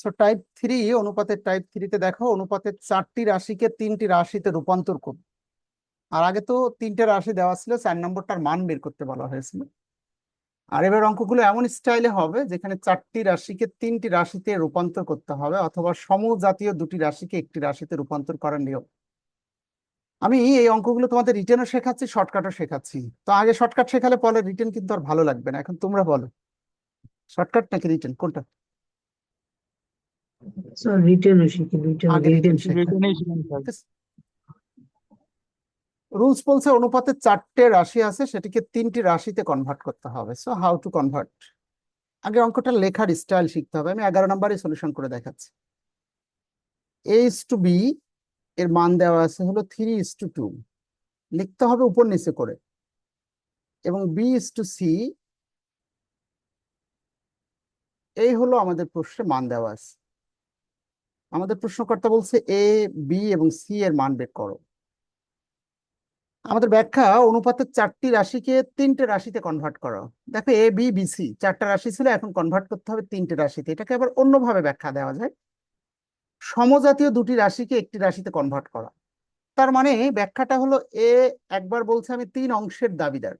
So type three অনুপাতের type থ্রিতে দেখো, অনুপাতের চারটি রাশিকে তিনটি রাশিতে রূপান্তর করো। আর আগে তো তিনটে রাশি দেওয়া ছিল, চার নম্বরটার মান বের করতে বলা হয়েছিল। আর এবার অঙ্কগুলো এমন স্টাইলে হবে, যেখানে চারটি রাশিকে তিনটি রাশিতে রূপান্তর করতে হবে, অথবা সমজাতীয় দুটি রাশিকে একটি রাশিতে রূপান্তর করার নিয়ম। আমি এই অঙ্কগুলো তোমাদের রিটেনও শেখাচ্ছি, শর্টকাটও শেখাচ্ছি। তো আগে শর্টকাট শেখালে পরে রিটেন কিন্তু আর ভালো লাগবে না, এখন তোমরা বলো। শর্টকাট নাকি রিটেন? কোনটা? স্যার রিটেন শিখি রিটেন আগে রিটেন রুলস বলছে অনুপাতে চারটে রাশি আছে সেটিকে তিনটি রাশিতে কনভার্ট করতে হবে। সো হাউ টু কনভার্ট আগে অঙ্কটা লেখার স্টাইল শিখতে হবে। আমি এগারো নম্বরে সলিউশন করে দেখাচ্ছি। এ ইস টু বি এর মান দেওয়া আছে হলো থ্রি ইস টু টু লিখতে হবে উপর নিচে করে। এবং বি ইস টু সি এই হলো আমাদের প্রশ্নে মান দেওয়া আছে। আমাদের প্রশ্নকর্তা বলছে এ বি এবং সি এর মান বের করো। আমাদের ব্যাখ্যা অনুপাতের চারটি রাশিকে তিনটে রাশিতে কনভার্ট করো। দেখো এ বি বি সি চারটা রাশি ছিল, এখন কনভার্ট করতে হবে তিনটে রাশিতে। এটাকে আবার অন্যভাবে ব্যাখ্যা দেওয়া যায়। সমজাতীয় দুটি রাশিকে একটি রাশিতে কনভার্ট করা। তার মানে ব্যাখ্যাটা হলো এ একবার বলছে আমি তিন অংশের দাবিদার।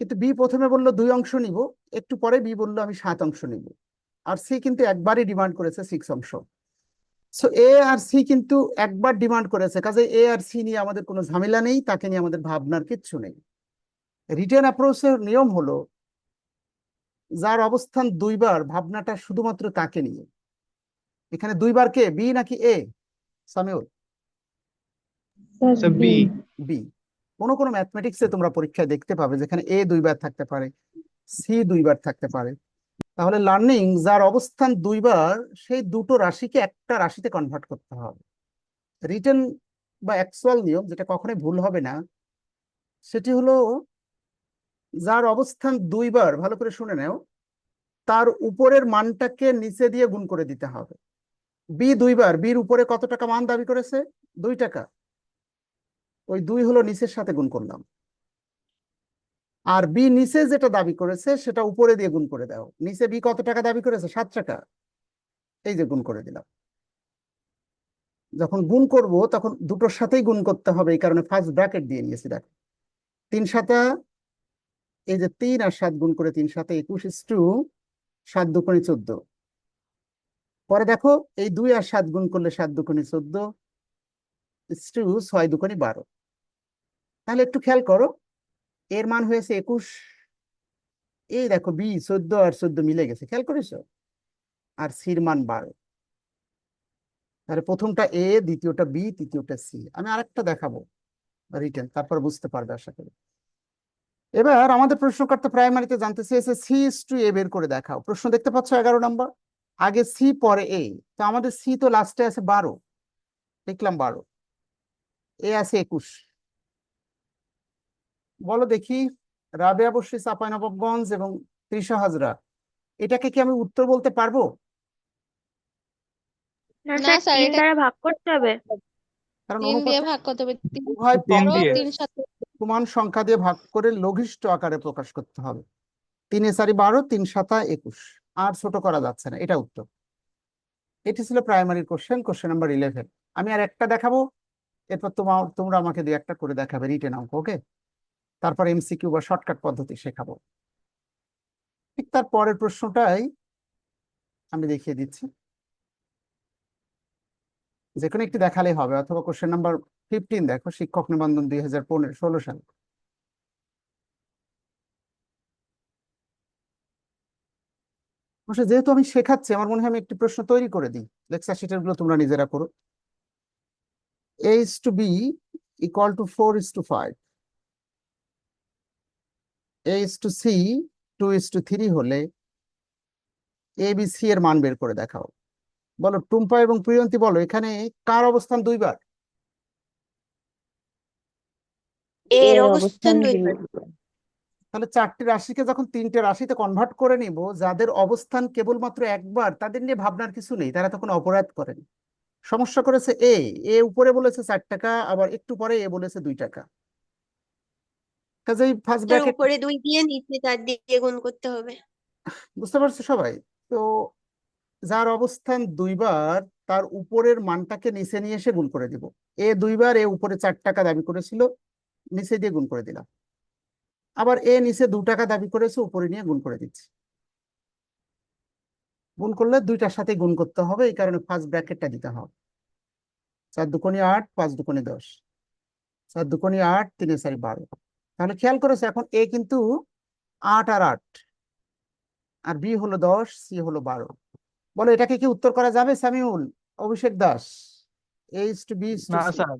কিন্তু বি প্রথমে বলল দুই অংশ নিব, একটু পরে বি বলল আমি সাত অংশ নিব। আর সি কিন্তু একবারই ডিমান্ড করেছে সিক্স অংশ। সো এ আর সি কিন্তু একবার ডিমান্ড করেছে কাজে এ আর সি নিয়ে আমাদের কোনো ঝামেলা নেই তাকে নিয়ে আমাদের ভাবনার কিচ্ছু নেই। রিটার্ন অ্যাপ্রোচের নিয়ম হলো যার অবস্থান দুইবার ভাবনাটা শুধুমাত্র তাকে নিয়ে। এখানে দুইবার কে? বি নাকি A Samiul? Sir B B কোনো কোনো ম্যাথমেটিক্সে তোমরা পরীক্ষায় দেখতে পাবে যেখানে এ দুইবার থাকতে পারে সি দুইবার থাকতে পারে। তাহলে লার্নিং যার অবস্থান দুইবার, সেই দুটো রাশিকে একটা রাশিতে কনভার্ট করতে হবে। রিটেন বা অ্যাকচুয়াল নিয়ম, যেটা কখনোই ভুল হবে না, সেটি হলো যার অবস্থান দুইবার, ভালো করে শুনে নেও, তার উপরের মানটাকে নিচে দিয়ে গুণ করে দিতে হবে। বি দুইবার বির উপরে কত টাকা মান দাবি করেছে? দুই টাকা। ওই দুই হলো নিচের সাথে গুণ করলাম। আর বি নিচে যেটা দাবি করেছে, সেটা উপরে দিয়ে গুণ করে দাও। নিচে বি কত টাকা দাবি করেছে? সাত টাকা। এই যে গুণ করে দিলাম। যখন গুণ করব, তখন দুটোর সাথেই গুণ করতে হবে, এই কারণে ফার্স্ট ব্র্যাকেট দিয়ে নিয়েছি, দেখো। তিন সাতা, এই যে তিন আর সাত গুণ করে তিন সাথে একুশ টু সাত দুকোনি চোদ্দ। পরে দেখো, এই দুই আর সাত গুণ করলে সাত দুকোনি চোদ্দ টু ছয় দুকোনি বারো। তাহলে একটু খেয়াল করো এর মান হয়েছে একুশ। এই দেখো বি, চোদ্দ আর চোদ্দ মিলে গেছে, খেয়াল করেছ? আর সির মান বারো। তাহলে প্রথমটা এ, দ্বিতীয়টা বি, তৃতীয়টা সি। আমি আরেকটা দেখাবো রিটেন তারপর বুঝতে পারবে আশা করি। এবার আমাদের প্রশ্নকর্তা প্রাইমারিতে জানতে চেয়েছে, সি ইস টু এ বের করে দেখাও। প্রশ্ন দেখতে পাচ্ছ এগারো নম্বর? আগে সি, পরে এ। তো আমাদের সি তো লাস্টে আছে বারো। দেখলাম বারো। এ আছে একুশ। বলো দেখি রাবেয়া বসরি চাঁপাইনবাবগঞ্জ এবং তৃষা হাজরা। এটাকে কি আমি উত্তর বলতে পারব? না না স্যার স্যার তিন দ্বারা ভাগ করতে হবে। কারণ তিন দিয়ে ভাগ করতে হবে উভয় তিন বড় দিয়ে। তিন সাথে সমান সংখ্যা দিয়ে ভাগ করে লঘিষ্ঠ আকারে প্রকাশ করতে হবে। তিনে চারি বারো তিন সাতা একুশ। আর ছোট করা যাচ্ছে না এটা উত্তর। এটি ছিল primary question question number eleven আমি আর একটা দেখাবো এরপর তোমার তোমরা আমাকে দুই একটা করে দেখাবে রিটেন অঙ্ক ওকে তারপর এমসিকিউ বা শর্টকাট পদ্ধতি শেখাবো। ঠিক তার পরের প্রশ্নটাই আমি দেখিয়ে দিচ্ছি। যে কোনো একটি দেখালেই হবে, অথবা কোশ্চেন নাম্বার ফিফটিন দেখো, শিক্ষক নিবন্ধন দুই হাজার পনেরো, ষোলো সাল। যেহেতু আমি শেখাচ্ছি, আমার মনে হয় আমি একটি প্রশ্ন তৈরি করে দিই। লেকচার শিটেরগুলো তোমরা নিজেরা করো। A is to b equal to 4 is to 5 a is to c 2 is to 3 হলে c এর মান বের করে দেখাও। বলো টুম্পা এবং প্রিয়ন্তী বলো এখানে কার অবস্থান দুইবার? এর অবস্থান দুইবার। তাহলে চারটি রাশিকে যখন তিনটে রাশিতে কনভার্ট করে নিব যাদের অবস্থান কেবলমাত্র একবার তাদের নিয়ে ভাবনার কিছু নেই তারা তখন অপরাধ করেন। সমস্যা করেছে এ এ উপরে বলেছে চার টাকা আবার একটু পরে এ বলেছে দুই টাকা। কাজেই ফার্স্ট ব্র্যাকেট উপরে দুই দিয়ে নিচে চার দিয়ে গুণ করতে হবে। বুঝতে পারছ সবাই? তো যার অবস্থান দুইবার তার উপরের মানটাকে নিচে নিয়ে এসে গুণ করে দিব। এ দুইবার এ উপরে চার টাকা দাবি করেছিল নিচে দিয়ে গুণ করে দিলাম। আবার এ নিচে দু টাকা দাবি করেছে উপরে নিয়ে গুণ করে দিচ্ছি। গুণ করলে দুইটার সাথে গুণ করতে হবে এই কারণে ফার্স্ট ব্র্যাকেটটা দিতে হবে। চার দুকোনি আট পাঁচ দুকোনি দশ। চার দুকোনি আট তিনে চারি বারো। তাহলে খেয়াল করেছে এখন এ কিন্তু আট আর আট। আর বি হলো দশ সি হলো বারো। বলো এটাকে কি উত্তর করা যাবে Samiul? Abhishek Das. H two B না স্যার।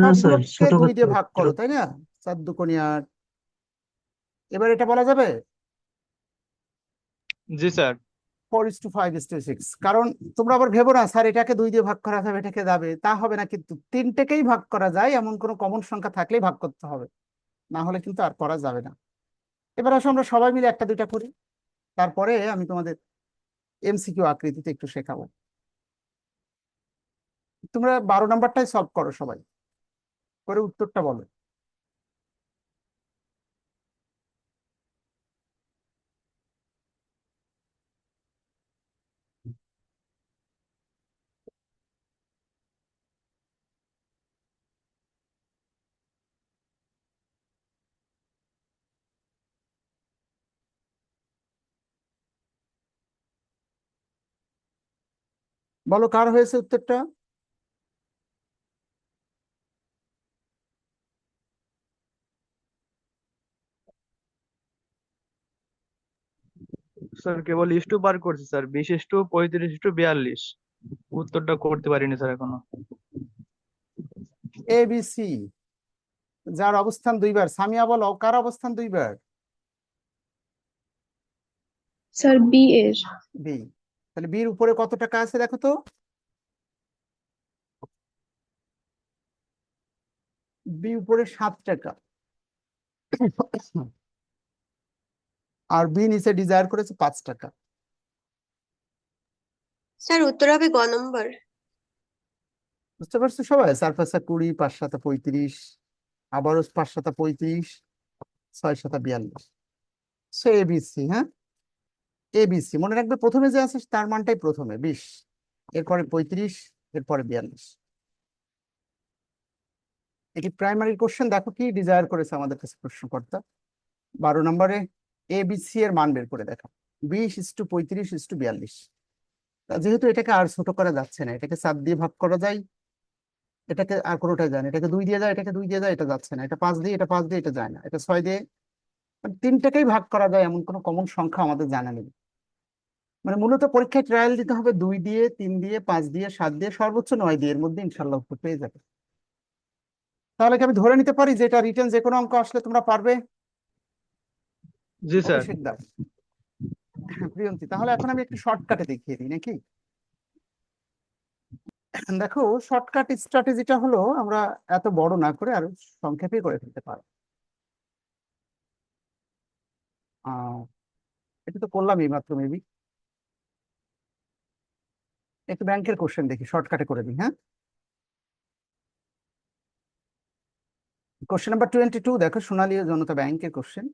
না স্যার ছোট দুই দিয়ে ভাগ করো তাই না? চার দুকোনি আট। এবার এটা বলা যাবে? জি sir. Four is to five is to six কারণ তোমরা আবার ভেবো না, স্যার এটাকে দুই দিয়ে ভাগ করা যাবে, এটাকে যাবে। তা হবে না কিন্তু, তিনটেকেই ভাগ করা যায়, এমন কোনো কমন সংখ্যা থাকলেই ভাগ করতে হবে। না হলে কিন্তু আর করা যাবে না। এবার আসো আমরা সবাই মিলে একটা দুইটা করি। তারপরে আমি তোমাদের এমসিকিউ আকৃতিতে একটু শেখাবো। তোমরা বারো নাম্বারটাই সলভ করো সবাই। করে উত্তরটা বলো। বলো কার হয়েছে উত্তরটা? স্যার কেবল টু বার করছি স্যার। বিশ টু পঁয়ত্রিশ টু বিয়াল্লিশ। উত্তরটা করতে পারিনি স্যার এখনও। এ বি সি যার অবস্থান দুইবার। সামিয়া বলো কার অবস্থান দুইবার? স্যার বি এর। বি তাহলে বির উপরে কত টাকা আছে দেখো তো? বি উপরে সাত টাকা। আর বি নিচে ডিজায়ার করেছে পাঁচ টাকা। স্যার উত্তর হবে গ নম্বর। বুঝতে পারছ সবাই? চার পাঁচটা কুড়ি পাঁচ সাতা পঁয়ত্রিশ আবারও পাঁচ সাতা পঁয়ত্রিশ ছয় সাতা বিয়াল্লিশ। সো এবিসি হ্যাঁ? এবিসি মনে রাখবে প্রথমে যে আছে তার মানটাই প্রথমে, বিশ, এরপরে পঁয়ত্রিশ, এরপরে বিয়াল্লিশ। এটি প্রাইমারি কোশ্চেন দেখো কি ডিজায়ার করেছে আমাদের কাছে প্রশ্নকর্তা। বারো নম্বরে এ বিসি এর মান বের করে দেখো বিশ ইস টু পঁয়ত্রিশ ইস টু বিয়াল্লিশ। যেহেতু এটাকে আর ছোট করা যাচ্ছে না, এটাকে সাত দিয়ে ভাগ করা যায়, এটাকে আর কোনোটাই যায় না, এটাকে দুই দিয়ে যায়, এটাকে দুই দিয়ে যায়, এটা যাচ্ছে না, এটা পাঁচ দিয়ে, এটা পাঁচ দিয়ে, এটা যায় না, এটা ছয় দিয়ে মানে তিনটাকেই ভাগ করা যায় এমন কোনো কমন সংখ্যা আমাদের জানা নেই। মানে মূলত পরীক্ষায় ট্রায়াল দিতে হবে দুই দিয়ে তিন দিয়ে পাঁচ দিয়ে সাত দিয়ে সর্বোচ্চ নয় দিয়ে এর মধ্যে ইনশাল্লাহ উত্তর পেয়ে যাবে। তাহলে কি আমি ধরে নিতে পারি যে এটা রিটেন যে কোনো অঙ্ক আসলে তোমরা পারবে? জি স্যার। হ্যাঁ, প্রিয়ন্তী তাহলে এখন আমি একটু শর্টকাটে দেখিয়ে দিই নাকি? দেখো শর্টকাট স্ট্র্যাটেজিটা হলো আমরা এত বড় না করে আরও সংক্ষেপে করে ফেলতে পারো এটা তো করলাম এই মাত্র মেবি একটু ব্যাংকের কোশ্চেন দেখি শর্টকাটে করে দিই হ্যাঁ? কোশ্চেন নাম্বার টোয়েন্টি টু দেখো সোনালী জনতা ব্যাংকের কোশ্চেন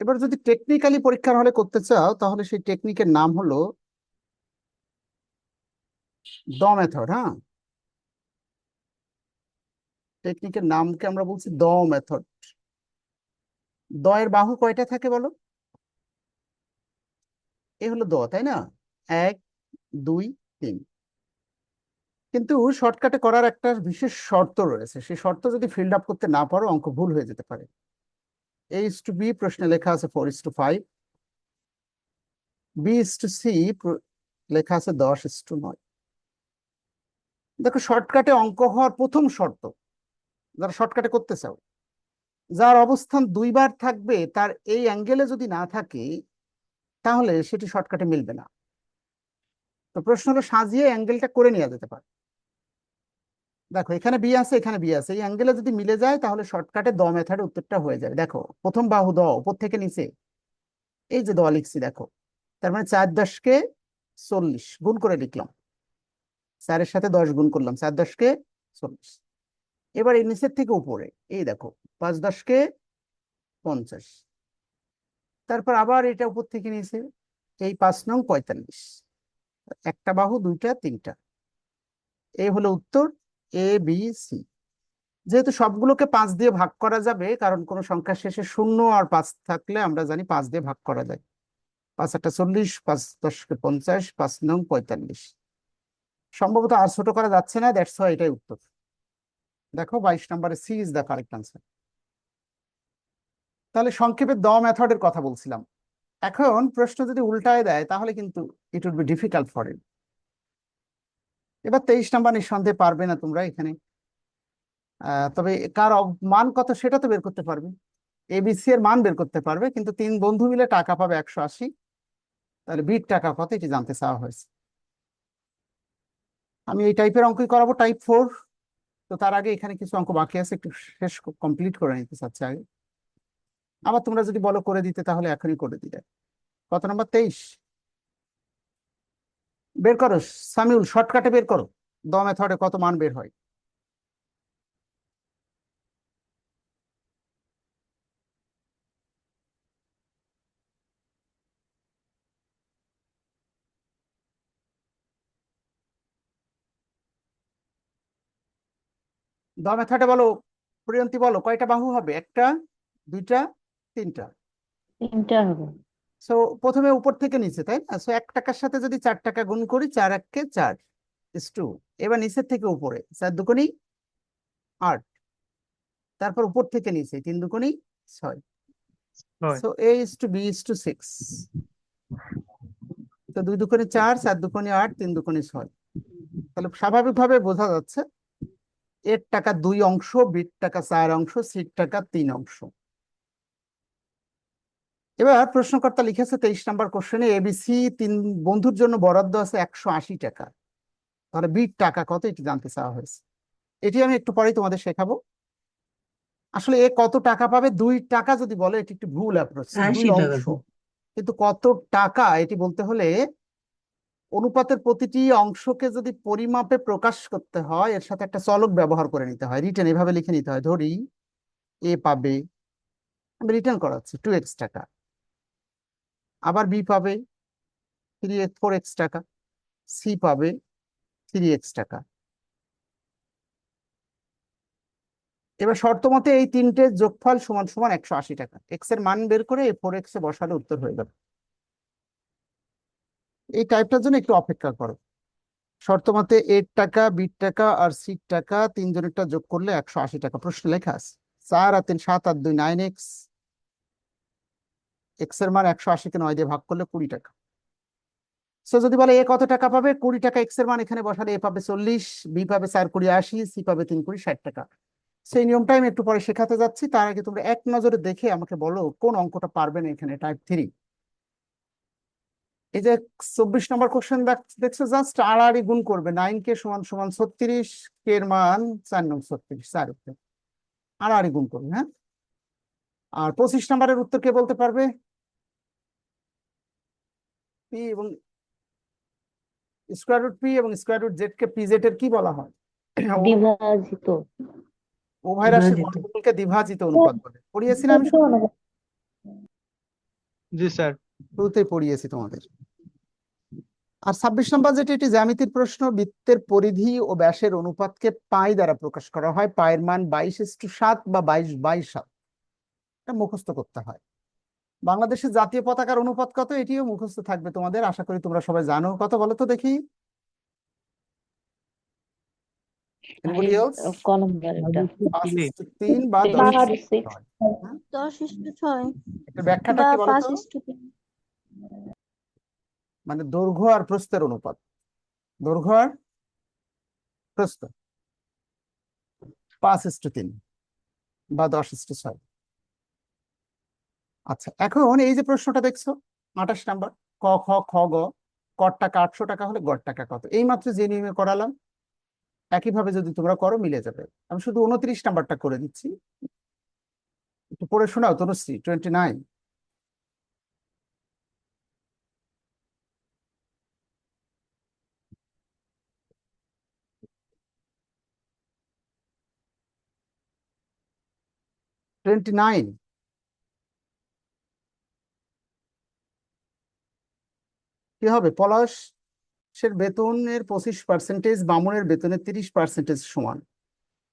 এবার যদি টেকনিক্যালি পরীক্ষার হলে করতে চাও, তাহলে সেই টেকনিকের নাম হলো দ মেথড হ্যাঁ? টেকনিকের নামকে আমরা বলছি দ মেথড দ এর বাহু কয়টা থাকে বলো? এ হলো দ তাই না? এক, দুই, তিন। কিন্তু শর্টকাটে করার একটা বিশেষ শর্ত রয়েছে। সেই শর্ত যদি ফিল্ড আপ করতে না পারো, অঙ্ক ভুল হয়ে যেতে পারে। এ ইস টু বি প্রশ্নে লেখা আছে four is to five B is to C লেখা আছে দশ ইস টু নয়। দেখো শর্টকাটে অঙ্ক হওয়ার প্রথম শর্ত। যারা শর্টকাটে করতে চাও যার অবস্থান দুইবার থাকবে, তার এই অ্যাঙ্গেলে যদি না থাকে, তাহলে সেটি শর্টকাটে মিলবে না। তো প্রশ্ন হলো, সাজিয়ে অ্যাঙ্গেলটা করে নেওয়া যেতে পারে। দেখো, এখানে বি আছে, এখানে বি আছে। এই অ্যাঙ্গেলে যদি মিলে যায়, তাহলে শর্টকাটে দ মেথডে উত্তরটা হয়ে যাবে। দেখো, প্রথম বাহু দ, উপর থেকে নিচে। এই যে দ লিখছি, দেখো। তার মানে চার দশকে চল্লিশ, গুণ করে লিখলাম। চারের সাথে দশ গুণ করলাম, চার দশকে চল্লিশ। এবার এই নিচের থেকে উপরে, এই দেখো, পাঁচ দশকে পঞ্চাশ। তারপর আবার এটা উপর থেকে নিয়েছে, এই পাঁচ নং পঁয়তাল্লিশ। একটা বাহু, দুইটা, তিনটা। এই হলো উত্তর, এ, বি, সি। যেহেতু সবগুলোকে পাঁচ দিয়ে ভাগ করা যাবে, কারণ কোনো সংখ্যা শেষে শূন্য আর পাঁচ থাকলে আমরা জানি পাঁচ দিয়ে ভাগ করা যায়। পাঁচ একটা চল্লিশ, পাঁচ দশকে পঞ্চাশ, পাঁচ নং পঁয়তাল্লিশ। সম্ভবত আর ছোট করা যাচ্ছে না ওয়াই এটাই উত্তর। দেখো বাইশ নম্বরে C is the correct answer তাহলে সংক্ষেপে দ মেথডের কথা বলছিলাম। এখন প্রশ্ন যদি উল্টায় দেয়, তাহলে কিন্তু it would be difficult for it এবার তেইশ নাম্বার নিঃসন্দেহে পারবে না তোমরা এখানে। তবে কার মান কত সেটা তো বের করতে পারবে। এবিসি এর মান বের করতে পারবে, কিন্তু তিন বন্ধু মিলে টাকা পাবে একশো আশি। তাহলে বিট টাকা কত এটি জানতে চাওয়া হয়েছে। আমি এই টাইপের অঙ্কই করাবো টাইপ ফোর তো তার আগে এখানে কিছু অঙ্ক বাকি আছে, একটু শেষ কমপ্লিট করে নিতে চাচ্ছি আগে। আবার তোমরা যদি বলো করে দিতে, তাহলে এখনই করে দিলে। কত নম্বর? তেইশ। বের করো, সামিউল, শর্টকাটে বের করো। দমে মেথডে কত মান বের হয়? দ মেথডে বলো প্রিয়ন্তি বলো কয়টা বাহু হবে? একটা দুইটা তিনটা? তিনটা হবে। সো প্রথমে উপর থেকে নিচে তাই না? সো এক টাকার সাথে যদি চার টাকা গুণ করি চার এককে চার ইস টু এবার নিচের থেকে উপরে চার দুকোনি আট। তারপর উপর থেকে নিচে তিন দুকোনি ছয়। ছয়। So A is to B is to six তো দুই দুকোনি চার চার দুকোনি আট তিন দুকোনি ছয়। তাহলে স্বাভাবিকভাবে বোঝা যাচ্ছে এর টাকা দুই অংশ বির টাকা চার অংশ সির টাকা তিন অংশ। এবার প্রশ্নকর্তা লিখেছে তেইশ নাম্বার কোশ্চেনে এবিসি তিন বন্ধুর জন্য বরাদ্দ আছে একশো আশি টাকা। তাহলে বিট টাকা কত এটি জানতে চাওয়া হয়েছে। এটি আমি একটু পরেই তোমাদের শেখাবো। আসলে এ কত টাকা পাবে? দুই টাকা যদি বলে এটি একটু ভুল অ্যাপ্রোচ দুই অংশ। কিন্তু কত টাকা এটি বলতে হলে অনুপাতের প্রতিটি অংশকে যদি পরিমাপে প্রকাশ করতে হয়, এর সাথে একটা চলক ব্যবহার করে নিতে হয়। রিটার্ন এভাবে লিখে নিতে হয়। ধরি এ পাবে, আমি রিটার্ন করাচ্ছি টু এক্স টাকা। আবার বি পাবে থ্রি এক্স ফোর এক্স টাকা। সি পাবে থ্রি এক্স টাকা। এবার শর্ত মতে এই তিনটে যোগফল সমান সমান একশো আশি টাকা। এক্সের মান বের করে ফোর এক্স এ বসালে উত্তর হয়ে যাবে এই টাইপটার জন্য একটু অপেক্ষা করো। শর্ত মতে এর টাকা বির টাকা আর সির টাকা তিনজনেরটা যোগ করলে একশো আশি টাকা। প্রশ্ন লেখা আছে। চার আর তিন, সাত আর দুই নাইন এক্স এক্সের মান একশো আশিকে নয় দিয়ে ভাগ করলে কুড়ি টাকা। সো যদি বলে এ কত টাকা পাবে? কুড়ি টাকা এক্সের মান এখানে বসালে এ পাবে চল্লিশ বি পাবে চার কুড়ি আশি সি পাবে তিন কুড়ি ষাট টাকা। সেই নিয়মটা আমি একটু পরে শেখাতে যাচ্ছি। তার আগে তোমরা এক নজরে দেখে আমাকে বলো কোন অঙ্কটা পারবে না এখানে টাইপ থ্রি এই যে চব্বিশ নম্বর কোশ্চেন দেখছ জাস্ট আড়াআড়ি গুণ করবে নাইন কে সমান সমান ছত্রিশ কে এর মান চার নং ছত্রিশ চার উত্তর আড়াআড়ি গুণ করবে হ্যাঁ? আর পঁচিশ নম্বরের উত্তর কে বলতে পারবে? পি এবং স্কোয়ার রুট পি এবং স্কোয়ার রুট জেড কে পি জেড এর কি বলা হয়? বিভাজিত। উভয় রাশির বিভাজিত। বর্গমূলকে দ্বিভাজিত অনুপাত বলে। পড়িয়েছিলাম আমি জি স্যার। শুরুতেই পড়িয়েছি তোমাদের। আর ছাব্বিশ নম্বর যেটি এটি জ্যামিতির প্রশ্ন বৃত্তের পরিধি ও ব্যাসের অনুপাতকে পাই দ্বারা প্রকাশ করা হয়। পায়ের মান বাইশ ইস্টু সাত বা বাইশ বাই সাত। এটা মুখস্থ করতে হয়। বাংলাদেশের জাতীয় পতাকার অনুপাত কত? এটিও মুখস্থ থাকবে তোমাদের। আশা করি তোমরা সবাই জানো। কত বলো তো দেখি। ব্যাখ্যাটা কি মানে দৈর্ঘ্য আর প্রস্থের অনুপাত। দৈর্ঘ্য আর প্রস্থ। পাঁচ ইস্টু তিন বা দশ ইস্টু ছয়। আচ্ছা এখন এই যে প্রশ্নটা দেখছ, আঠাশ নাম্বার, ক, খ খ, গ, কর টাকা আটশো টাকা হলে গড় টাকা কত? এই মাত্র যে নিয়মে করালাম, একইভাবে যদি তোমরা করো, মিলে যাবে। আমি শুধু উনত্রিশ নাম্বারটা করে দিচ্ছি। একটু পড়ে শোনাও, Tanushree, twenty nine. Twenty nine কি হবে? পলাশের বেতনের পঁচিশ পার্সেন্টেজ বামুনের বেতনের তিরিশ পার্সেন্টেজ সমান।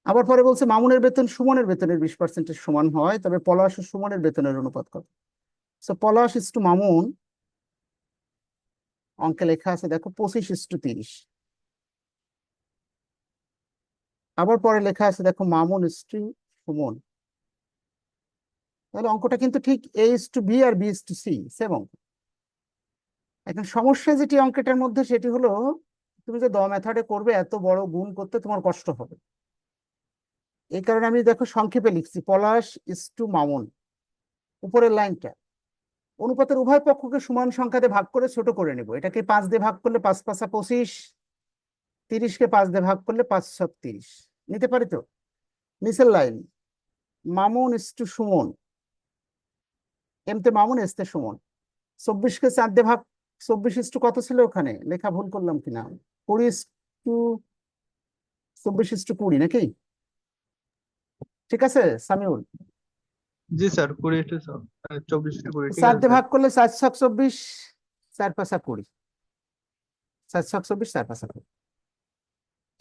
আবার পরে বলছে মামুনের বেতন সুমনের বেতনের বিশ পার্সেন্টেজ সমান হয়, তবে পলাশ ও সুমনের বেতনের অনুপাত কত? So Palash is to Mamun. অঙ্কে লেখা আছে, দেখো, পঁচিশ ইস টু তিরিশ। আবার পরে লেখা আছে, দেখো, মামুন ইস সুমন। তাহলে অঙ্কটা কিন্তু ঠিক A is to B R B is to C same অঙ্ক। এখন সমস্যা যেটি অঙ্কটার মধ্যে, সেটি হলো তুমি যে দ মেথডে করবে, এত বড় গুণ করতে তোমার কষ্ট হবে। এই কারণে আমি দেখো সংক্ষেপে লিখছি, পলাশ ইস টু মামুন, উপরের লাইনটা। অনুপাতের উভয় পক্ষকে সমান সংখ্যাতে ভাগ করে ছোট করে নেব। এটাকে পাঁচ দিয়ে ভাগ করলে পাঁচ পাঁচা পঁচিশ তিরিশকে পাঁচ দিয়ে ভাগ করলে পাঁচ সব তিরিশ নিতে পারি তো? নিচের line, Mamun is to Sumon. এমতে Mamun এসতে সুমন। চব্বিশকে চার দিয়ে ভাগ চব্বিশ ইস টু কত ছিল ওখানে? লেখা ভুল করলাম কিনা? কুড়ি ইস টু চব্বিশ ইস টু কুড়ি নাকি? ঠিক আছে সামিউল? জি স্যার কুড়ি টু চব্বিশ টু কুড়ি চার দিয়ে ভাগ করলে চার ছক চব্বিশ চার পাঁচা কুড়ি। চার চব্বিশ চার পাঁচা কুড়ি।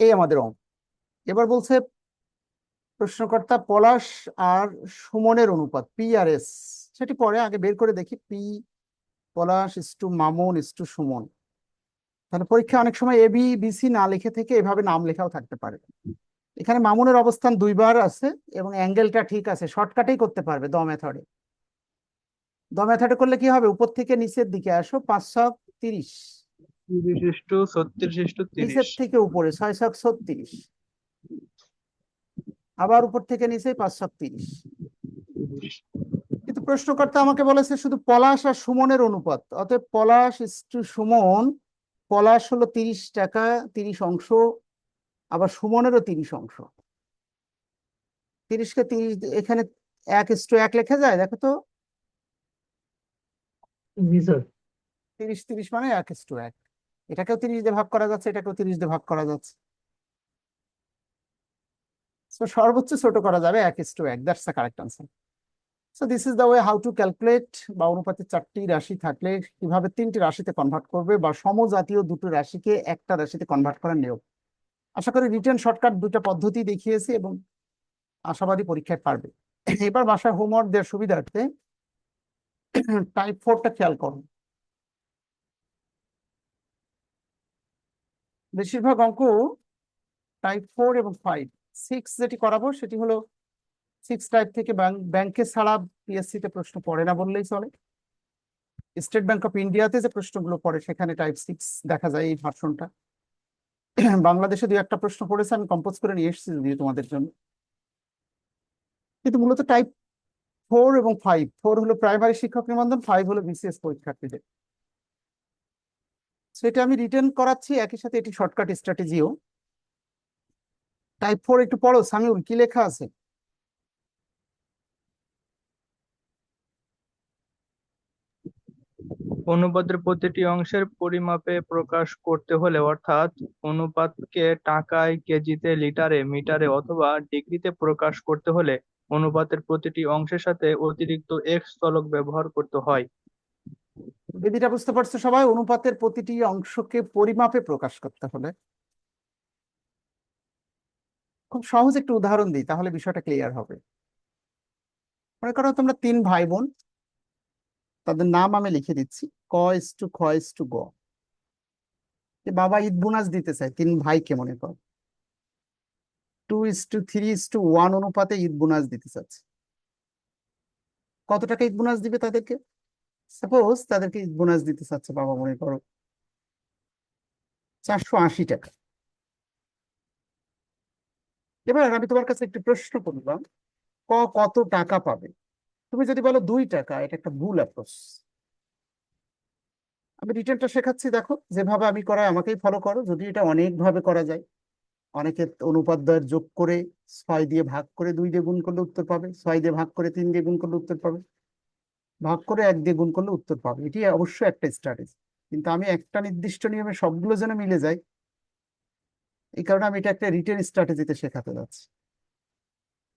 এই আমাদের অঙ্ক। এবার বলছে প্রশ্নকর্তা পলাশ আর সুমনের অনুপাত পি আর এস সেটি পরে আগে বের করে দেখি। P Palash is to Mamun is to Suman. তাহলে পরীক্ষা অনেক সময় এ বি বিসি না লিখে থেকে এভাবে নাম লেখাও থাকতে পারে। এখানে মামুনের অবস্থান দুইবার আছে এবং অ্যাঙ্গেলটা ঠিক আছে শর্টকাটেই করতে পারবে দ মেথডে। দ মেথডে করলে কি হবে? উপর থেকে নিচের দিকে আসো পাঁচ ছক তিরিশ। নিচের থেকে উপরে ছয় ছক ছত্রিশ। আবার উপর থেকে নিচে পাঁচ ছক তিরিশ। প্রশ্নকর্তা আমাকে বলেছে শুধু পলাশ আর সুমনের অনুপাত। অতএব পলাশ টু সুমন পলাশ হলো তিরিশ টাকা তিরিশ অংশ আবার সুমনেরও তিরিশ অংশ। তিরিশকে তিরিশ এখানে এক টু এক লেখা যায় দেখো তো। তিরিশ তিরিশ মানে এক টু এক। এটাকেও তিরিশ দিয়ে ভাগ করা যাচ্ছে এটাকেও তিরিশ দিয়ে ভাগ করা যাচ্ছে। সর্বোচ্চ ছোট করা যাবে এক টু এক that's the correct answer so this is the way how to calculate বা অনুপাতে চারটি রাশি থাকলে কীভাবে তিনটি রাশিতে কনভার্ট করবে বা সমজাতীয় দুটো রাশিকে একটা রাশিতে কনভার্ট করার নিয়ম আশা করি রিটার্ন শর্টকাট দুটো পদ্ধতি দেখিয়েছি এবং আশাবাদী পরীক্ষায় পারবে। এবার বাসায় হোমওয়ার্ক দেওয়ার সুবিধার্থে টাইপ ফোরটা খেয়াল করুন বেশিরভাগ অঙ্ক টাইপ ফোর এবং ফাইভ সিক্স যেটি করাবো সেটি হলো সিক্স টাইপ থেকে ব্যাংক ছাড়া পিএসসি তে প্রশ্ন পড়ে না বললেই চলে। স্টেট ব্যাংক অফ ইন্ডিয়াতে যে প্রশ্নগুলো পড়ে, সেখানে টাইপ সিক্স দেখা যায় এই ভার্সনটা বাংলাদেশে দু একটা প্রশ্ন পড়েছে, আমি কম্পোজ করে নিয়ে এসেছি যদিও তোমাদের জন্য। কিন্তু মূলত টাইপ ফোর এবং ফাইভ ফোর হলো প্রাইমারি শিক্ষক নিবন্ধন ফাইভ হলো বিসিএস পরীক্ষার্থীদের। সেটা আমি রিটার্ন করাচ্ছি, একই সাথে এটি শর্টকাট স্ট্র্যাটেজিও টাইপ ফোর একটু পড়ো, সামিউল, কি লেখা আছে? অনুপাতের প্রতিটি অংশের পরিমাপে প্রকাশ করতে হলে অর্থাৎ অনুপাতকে টাকায় কেজিতে, লিটারে, মিটারে অথবা ডিগ্রিতে প্রকাশ করতে হলে অনুপাতের প্রতিটি অংশের সাথে অতিরিক্ত এক্স চলক ব্যবহার করতে হয়। বিধিটা বুঝতে পারছ সবাই? অনুপাতের প্রতিটি অংশকে পরিমাপে প্রকাশ করতে হলে। খুব সহজ একটু উদাহরণ দিই, তাহলে বিষয়টা ক্লিয়ার হবে। মনে করো তোমরা তিন ভাই বোন তাদের নাম আমি লিখে দিচ্ছি। ক ইস টু খ ইস টু গ। বাবা ঈদ বোনাস দিতে চায়, তিন ভাইকে মনে কর। Two is to three is to one অনুপাতে ঈদ বোনাস দিতে চাচ্ছে। কত টাকা ঈদ বোনাস দিবে তাদেরকে? সাপোজ তাদেরকে ঈদ বোনাস দিতে চাচ্ছে বাবা মনে করো। চারশো আশি টাকা। এবার আমি তোমার কাছে একটি প্রশ্ন করলাম, ক কত টাকা পাবে? তুমি যদি বলো দুই টাকা, এটা একটা ভুল অ্যাপ্রোচ আমি রিটার্নটা শেখাচ্ছি, দেখো। যেভাবে আমি করাই, আমাকেই ফলো করো। যদি এটা অনেকভাবে করা যায় অনেকে অনুপাদ্যয়ের যোগ করে ছয় দিয়ে ভাগ করে দুই দিয়ে গুণ করলে উত্তর পাবে, ছয় দিয়ে ভাগ করে তিন দিয়ে গুণ করলে উত্তর পাবে, ভাগ করে এক দিয়ে গুণ করলে উত্তর পাবে। এটি অবশ্যই একটা স্ট্র্যাটেজি কিন্তু আমি একটা নির্দিষ্ট নিয়মে সবগুলো যেন মিলে যায়, এই কারণে আমি এটা একটা রিটেন স্ট্র্যাটেজিতে শেখাতে যাচ্ছি।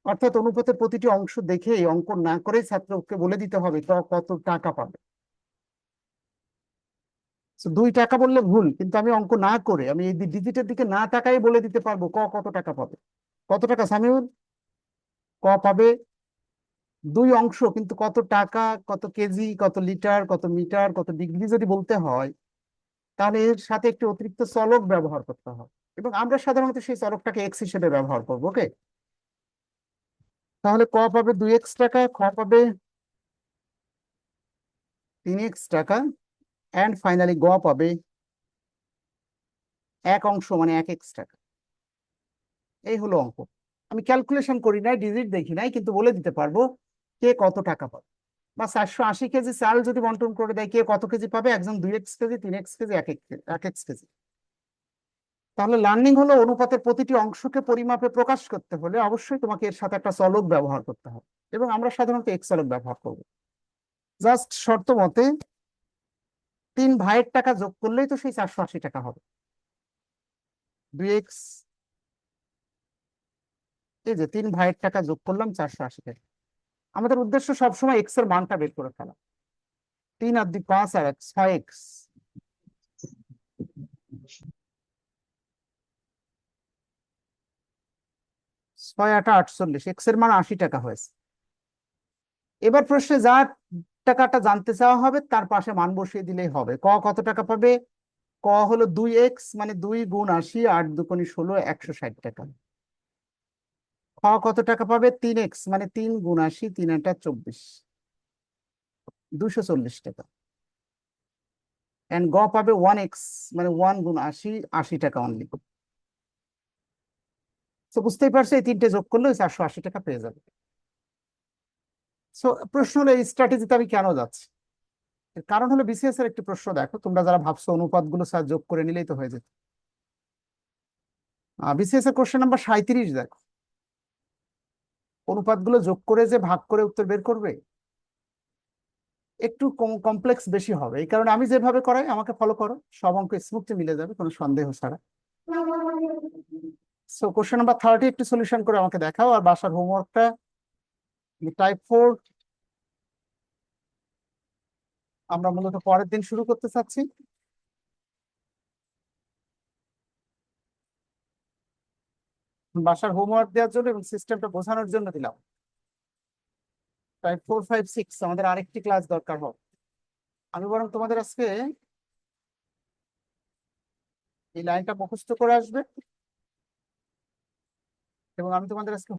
অর্থাৎ অনুপাতের প্রতিটি অংশ দেখে অঙ্ক না করেই ছাত্রকে বলে দিতে হবে ক কত টাকা পাবে। দুই টাকা বললে ভুল, কিন্তু আমি অঙ্ক না করে, আমি এই ডিজিটের দিকে না টাকাই বলে দিতে পারব ক কত টাকা পাবে। কত টাকা, সামিউল? ক পাবে। দুই অংশ, কিন্তু কত টাকা, কত কেজি, কত লিটার, কত মিটার, কত ডিগ্রি যদি বলতে হয়, তাহলে এর সাথে একটি অতিরিক্ত চলক ব্যবহার করতে হবে। এবং আমরা সাধারণত সেই চলকটাকে এক্স হিসেবে ব্যবহার করব ওকে তাহলে ক পাবে দুই এক্স টাকা, খ পাবে তিন এক্স টাকা অ্যান্ড ফাইনালি গ পাবে এক অংশ মানে এক এক্স টাকা। এই হলো অঙ্ক। আমি ক্যালকুলেশন করি নাই ডিজিট দেখি নাই, কিন্তু বলে দিতে পারব কে কত টাকা পাবে। বা চারশো আশি কেজি চাল যদি বন্টন করে দেয়, কে কত কেজি পাবে? একজন দুই এক্স কেজি, তিন এক্স কেজি, এক এক এক এক্স কেজি। তাহলে লার্নিং হলো অনুপাতের প্রতিটি অংশকে পরিমাপে প্রকাশ করতে হলে অবশ্যই তোমাকে এর সাথে একটা চলক ব্যবহার করতে হবে এবং আমরা সাধারণত এক্স চলক ব্যবহার করব। জাস্ট শর্ত মতে তিন ভাইয়ের টাকা যোগ করলেই তো সেই চারশো আশি টাকা হবে। দুই এক্স এই যে তিন ভাইয়ের টাকা যোগ করলাম চারশো আশি টাকা। আমাদের উদ্দেশ্য সবসময় এক্সের মানটা বের করে ফেলা। তিন আর দুই পাঁচ আর এক, ছয় এক্স। এবার প্রশ্নে যা টাকাটা জানতে চাওয়া হবে, তার পাশে মান বসিয়ে দিলেই হবে। ক কত টাকা পাবে? ক হলো দুই এক্স মানে দুই গুণ আশি, আট দুকোনি ষোলো, একশো ষাট টাকা। খ কত টাকা পাবে? তিন এক্স মানে তিন গুণ আশি, তিন আটা চব্বিশ। দুশো চল্লিশ টাকা। এন্ড গ পাবে ওয়ান এক্স মানে ওয়ান গুণ আশি আশি টাকা অনলি তো বুঝতেই পারছ, এই তিনটে যোগ করলে ওই চারশো আশি টাকা পেয়ে যাবে। সো প্রশ্ন হলো, এই স্ট্র্যাটেজিতে আমি কেন যাচ্ছি? এর কারণ হলো বিসিএস এর একটি প্রশ্ন, দেখো, তোমরা যারা ভাবছ অনুপাতগুলো স্যার যোগ করে নিলেই তো হয়ে যেত। বিসিএস এর কোশ্চেন নাম্বার সাঁইত্রিশ, দেখো। অনুপাতগুলো যোগ করে যে ভাগ করে উত্তর বের করবে, একটু কমপ্লেক্স বেশি হবে। এই কারণে আমি যেভাবে করাই, আমাকে ফলো করো। সব অঙ্ক স্মুথলি মিলে যাবে, কোনো সন্দেহ ছাড়া। সো কোশ্চেন নাম্বার থার্টি একটু সলিউশন করে আমাকে দেখাও, আর বাসার হোমওয়ার্কটা টাইপ ফোর আমরা মূলত পরের দিন শুরু করতে চাচ্ছি। বাসার হোমওয়ার্ক দেওয়ার জন্য এবং সিস্টেমটা বোঝানোর জন্য দিলাম। টাইপ ফোর ফাইভ সিক্স আমাদের আরেকটি ক্লাস দরকার হবে। আমি বরং তোমাদের আজকে এই লাইনটা মুখস্থ করে আসবে। এবং আমি তোমাদের আজকে